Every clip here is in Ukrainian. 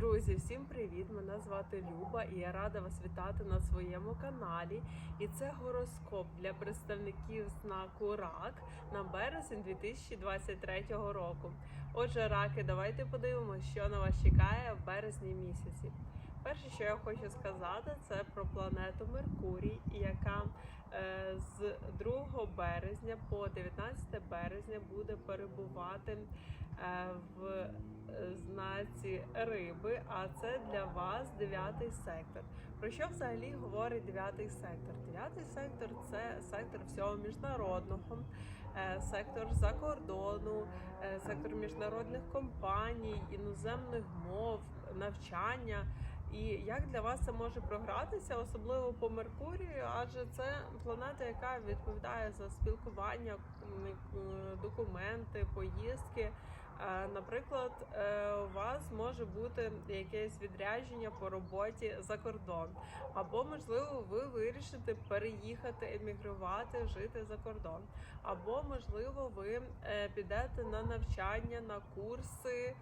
Друзі, всім привіт! Мене звати Люба і я рада вас вітати на своєму каналі. І це гороскоп для представників знаку РАК на березень 2023 року. Отже, раки, давайте подивимося, що на вас чекає в березні місяці. Перше, що я хочу сказати, це про планету Меркурій, яка з 2 березня по 19 березня буде перебувати е, в е, знаці риби, а це для вас дев'ятий сектор. Про що взагалі говорить дев'ятий сектор? Дев'ятий сектор це сектор всього міжнародного, е, сектор за кордону, е, сектор міжнародних компаній, іноземних мов, навчання. І як для вас це може програтися, особливо по Меркурію, адже це планета, яка відповідає за спілкування, е, документи, поїздки. Е, Наприклад, е, у вас може бути якесь відрядження по роботі за кордон, або можливо ви вирішите переїхати, емігрувати, жити за кордон, або можливо ви підете на навчання, на курси,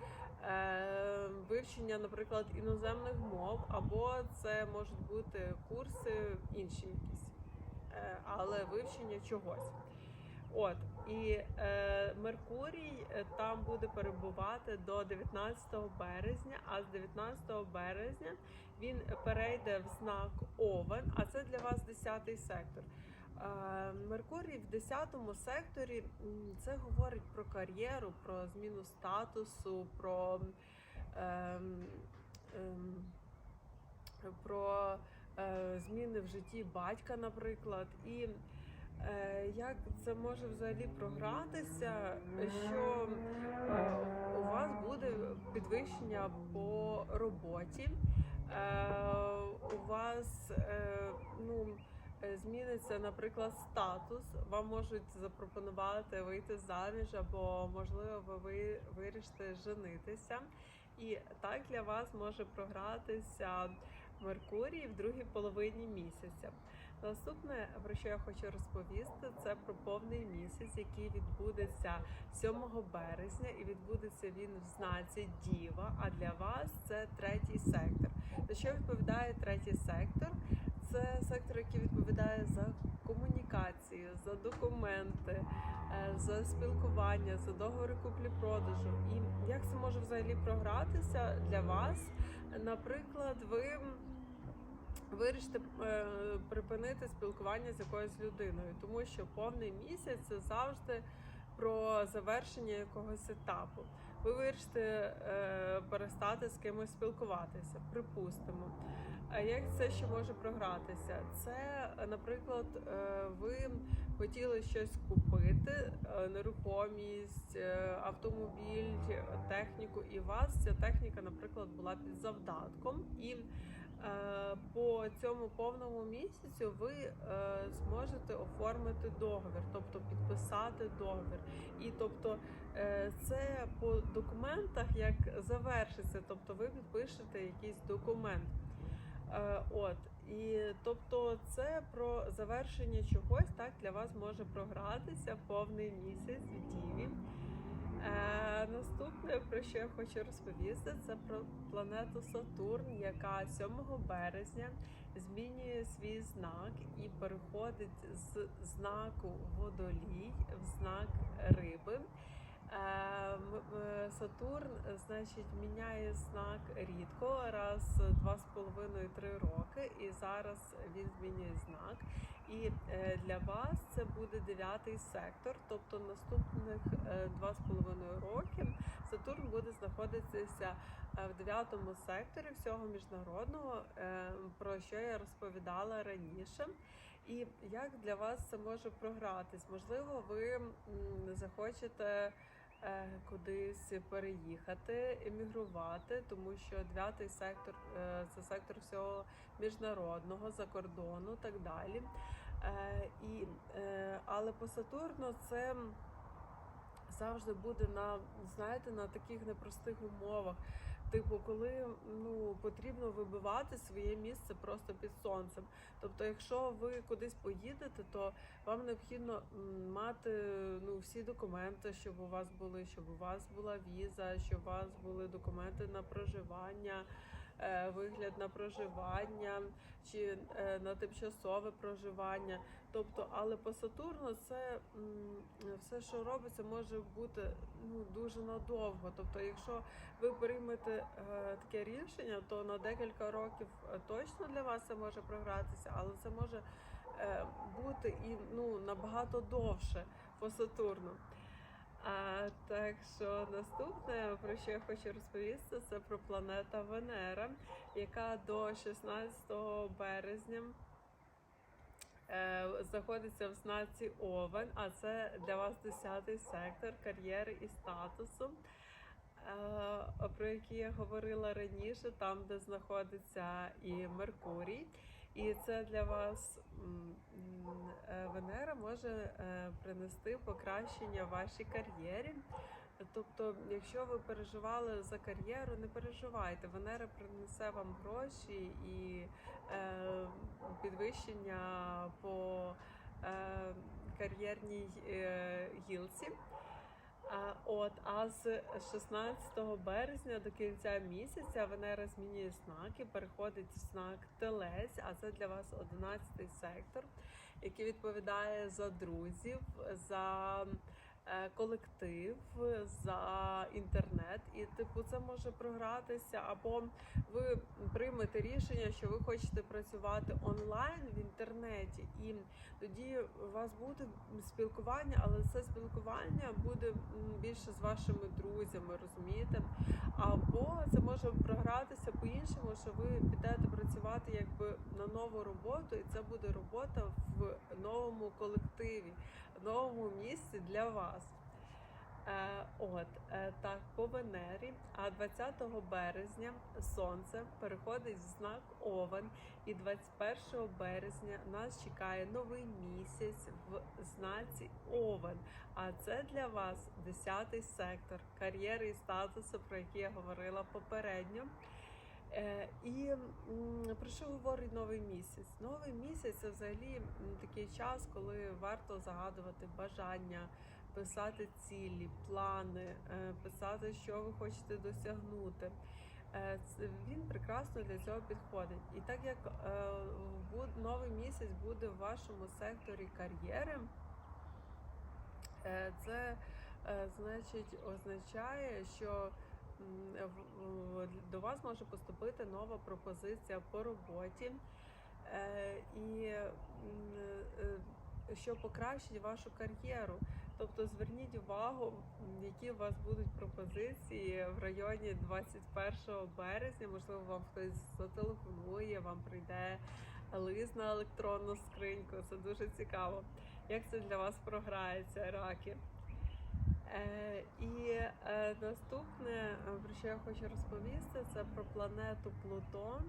вивчення, наприклад, іноземних мов, або це можуть бути курси інші якісь, е, але вивчення чогось. От і е, Меркурій е, там буде перебувати до 19 березня. А з 19 березня він перейде в знак Овен, а це для вас 10 сектор. Меркурій в 10 секторі це говорить про кар'єру, про зміну статусу, про, ем, ем, про е, зміни в житті батька, наприклад. І Е, Як це може взагалі програтися, що е, у вас буде підвищення по роботі, е, у вас е, ну, зміниться, наприклад, статус, вам можуть запропонувати вийти заміж, або можливо ви ви вирішите женитися. І так для вас може програтися Меркурій в другій половині місяця. Наступне, про що я хочу розповісти, це про повний місяць, який відбудеться 7 березня, і відбудеться він в знаці Діва. А для вас це третій сектор. За що відповідає третій сектор? Це сектор, який відповідає за комунікацію, за документи, е, за спілкування, за договори куплі-продажу. І як це може взагалі програтися для вас? Наприклад, ви вирішите е, припинити спілкування з якоюсь людиною, тому що повний місяць це завжди про завершення якогось етапу. Ви вирішите е, перестати з кимось спілкуватися, припустимо. А як це ще може програтися? Це, наприклад, е, ви хотіли щось купити, е, нерухомість, е, автомобіль, техніку, і у вас ця техніка, наприклад, була під завдатком. І по цьому повному місяцю ви зможете оформити договір, тобто підписати договір. І тобто це по документах як завершиться, тобто ви підпишете якийсь документ. Е, От і тобто, це про завершення чогось так для вас може програтися повний місяць в діві. Е, наступне, про що я хочу розповісти, це про планету Сатурн, яка 7 березня змінює свій знак і переходить з знаку водолій в знак риби. Е, Сатурн, значить, міняє знак рідко, раз два з половиною три роки, і зараз він змінює знак. І е, для вас це буде дев'ятий сектор, тобто наступних е, два з половиною років Сатурн буде знаходитися в дев'ятому секторі всього міжнародного, про що я розповідала раніше. І як для вас це може програтись? Можливо, ви захочете кудись переїхати, емігрувати, тому що дев'ятий сектор е, це сектор всього міжнародного, за кордону, так далі. Е, і, е, але по Сатурну це завжди буде на знаєте на таких непростих умовах. Типу, коли ну потрібно вибивати своє місце просто під сонцем. Тобто, якщо ви кудись поїдете, то вам необхідно мати ну всі документи, щоб у вас були, щоб у вас була віза, щоб у вас були документи на проживання, вигляд на проживання чи е, на тимчасове проживання. Тобто, але по Сатурну це все, що робиться, може бути ну дуже надовго. Тобто, якщо ви приймете е, таке рішення, то на декілька років е, точно для вас це може програтися, але це може е, бути і ну набагато довше по Сатурну. А, так що наступне, про що я хочу розповісти, це про планета Венера, яка до 16 березня е, знаходиться в знаці Овен, а це для вас 10 сектор кар'єри і статусу, е, про який я говорила раніше, там, де знаходиться і Меркурій. І це для вас Венера може е, принести покращення вашій кар'єрі. Тобто, якщо ви переживали за кар'єру, не переживайте. Венера принесе вам гроші і е, підвищення по е, кар'єрній е, гілці. От, а з 16 березня до кінця місяця Венера змінює знак і переходить в знак Телець, а це для вас 11 сектор, який відповідає за друзів, за колектив, за інтернет. І типу це може програтися, або ви приймете рішення, що ви хочете працювати онлайн в інтернеті, і тоді у вас буде спілкування, але це спілкування буде більше з вашими друзями, розумієте? Або це може програтися по-іншому, що ви підете працювати якби на нову роботу, і це буде робота в новому колективі, новому місці для вас. Е, от е, так, по Венері, а 20 березня сонце переходить в знак Овен, і 21 березня нас чекає новий місяць в знаці Овен. А це для вас 10 сектор кар'єри і статусу, про який я говорила попередньо. Е, і про що говорить новий місяць? Новий місяць це взагалі такий час, коли варто загадувати бажання, писати цілі, плани, е, писати, що ви хочете досягнути. Е, Він прекрасно для цього підходить. І так як новий місяць буде в вашому секторі кар'єри, це значить означає, що до вас може поступити нова пропозиція по роботі, е, і е, що покращить вашу кар'єру. Тобто зверніть увагу, які у вас будуть пропозиції в районі 21 березня. Можливо, вам хтось зателефонує, вам прийде лист на електронну скриньку. Це дуже цікаво. Як це для вас програється, раки? Е, і е, наступне, е, про що я хочу розповісти, це про планету Плутон,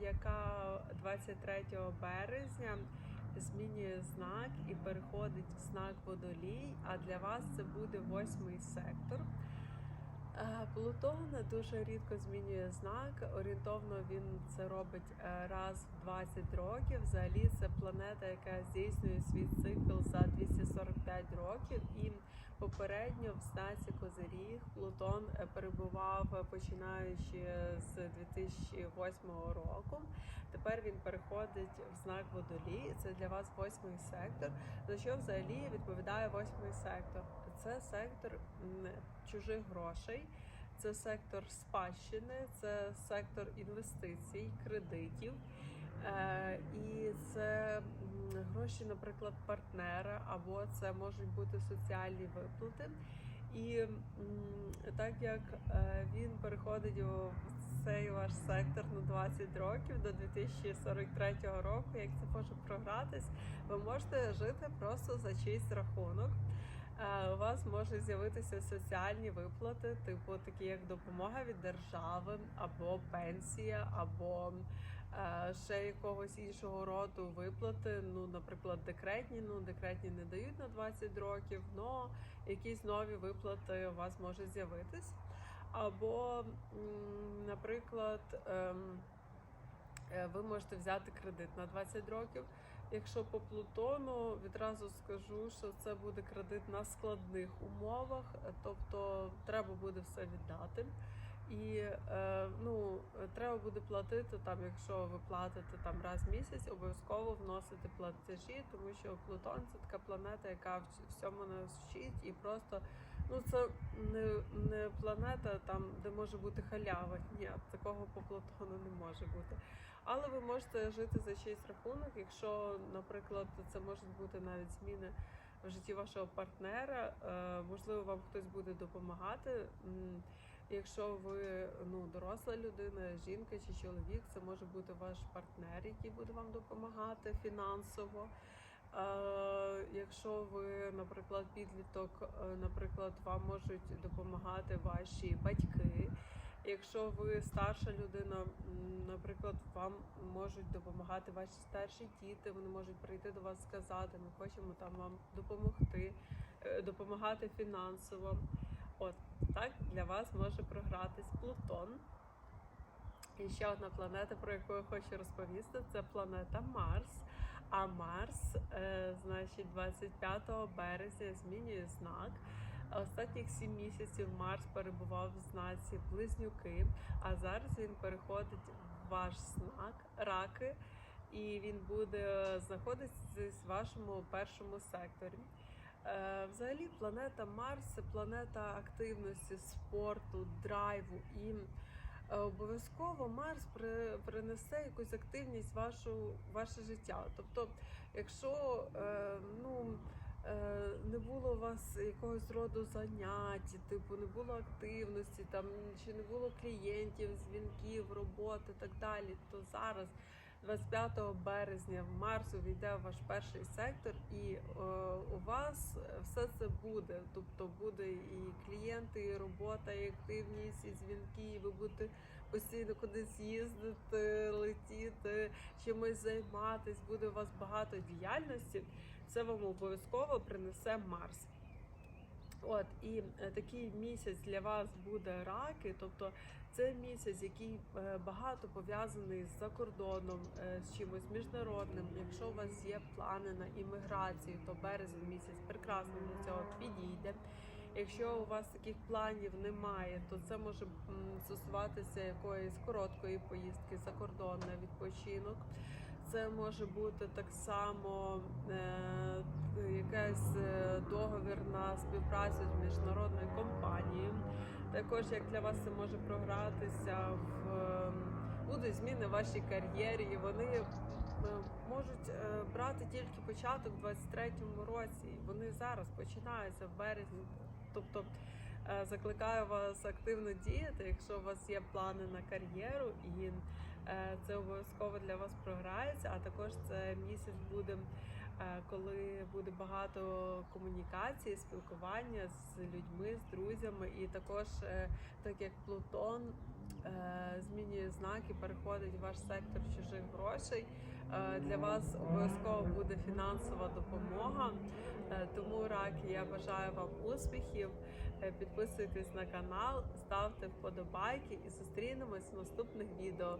яка 23 березня змінює знак і переходить в знак водолій. А для вас це буде восьмий сектор. Плутон дуже рідко змінює знак. Орієнтовно він це робить раз в 20 років. Взагалі це планета, яка здійснює свій цикл за 245 років. І попередньо в знаці Козиріг Плутон е, перебував е, починаючи з 2008 року. Тепер він переходить в знак водолій. Це для вас восьмий сектор. За що взагалі відповідає восьмий сектор? Це сектор чужих грошей, це сектор спадщини, це сектор інвестицій, кредитів. Е, і це гроші, наприклад, партнера, або це можуть бути соціальні виплати. І так як е, він переходить у цей ваш сектор на 20 років до 2043 року, як це може програтись, ви можете жити просто за чийсь рахунок. Е, У вас можуть з'явитися соціальні виплати, типу такі як допомога від держави, або пенсія, або е, ще якогось іншого роду виплати. Ну, наприклад, декретні. Ну, декретні не дають на 20 років, але якісь нові виплати у вас можуть з'явитись. Або, наприклад, ем, е, ви можете взяти кредит на 20 років. Якщо по Плутону, відразу скажу, що це буде кредит на складних умовах, е, тобто треба буде все віддати. І е, ну, треба буде платити там, якщо ви платите там раз в місяць, обов'язково вносити платежі, тому що Плутон це така планета, яка вч- всьому нас вчить, і просто ну це не, не планета там, де може бути халява. Ні, такого по Плутону не може бути. Але ви можете жити за чийсь рахунок, якщо, наприклад, це можуть бути навіть зміни в житті вашого партнера. Е, можливо, вам хтось буде допомагати. Якщо ви ну, доросла людина, жінка чи чоловік, це може бути ваш партнер, який буде вам допомагати фінансово. Якщо ви, наприклад, підліток, е, наприклад, вам можуть допомагати ваші батьки. Якщо ви старша людина, наприклад, вам можуть допомагати ваші старші діти, вони можуть прийти до вас сказати, ми хочемо там вам допомогти, е, допомагати фінансово. От так для вас може програтись Плутон. І ще одна планета, про яку я хочу розповісти, це планета Марс. А Марс, е, значить, 25 березня змінює знак. Останніх сім місяців Марс перебував в знаці Близнюки, а зараз він переходить в ваш знак раки, і він буде знаходитися в вашому першому секторі. Е, Взагалі, планета Марс це планета активності, спорту, драйву і е, обов'язково Марс принесе якусь активність в вашу ваше життя. Тобто, якщо е, ну, не було у вас якогось роду занять, типу не було активності, там чи не було клієнтів, дзвінків, роботи так далі, то зараз. 25 березня в Марс увійде ваш перший сектор, і е, у вас все це буде. Тобто буде і клієнти, і робота, і активність, і дзвінки. І ви будете постійно кудись їздити, летіти, чимось займатись. Буде у вас багато діяльності. Це вам обов'язково принесе Марс. От і е, такий місяць для вас буде раки, тобто це місяць, який е, багато пов'язаний з закордоном, е, з чимось міжнародним. Якщо у вас є плани на імміграцію, то березень місяць прекрасно для цього підійде. Якщо у вас таких планів немає, то це може стосуватися якоїсь короткої поїздки за кордон на відпочинок. Це може бути так само е, якийсь е, договір на співпрацю з міжнародною компанією. Також як для вас це може програтися в е, будуть зміни в вашій кар'єрі, і вони е, можуть брати тільки початок в 23-му році. Вони зараз починаються в березні. Тобто закликаю вас активно діяти, якщо у вас є плани на кар'єру, і це обов'язково для вас програється. А також це місяць буде, е, коли буде багато комунікації, спілкування з людьми, з друзями, і також е, так як Плутон е, змінює знаки, переходить в ваш сектор чужих грошей. е, Для вас обов'язково буде фінансова допомога. Е, Тому раки, я бажаю вам успіхів. Е, Підписуйтесь на канал, ставте вподобайки і зустрінемось в наступних відео.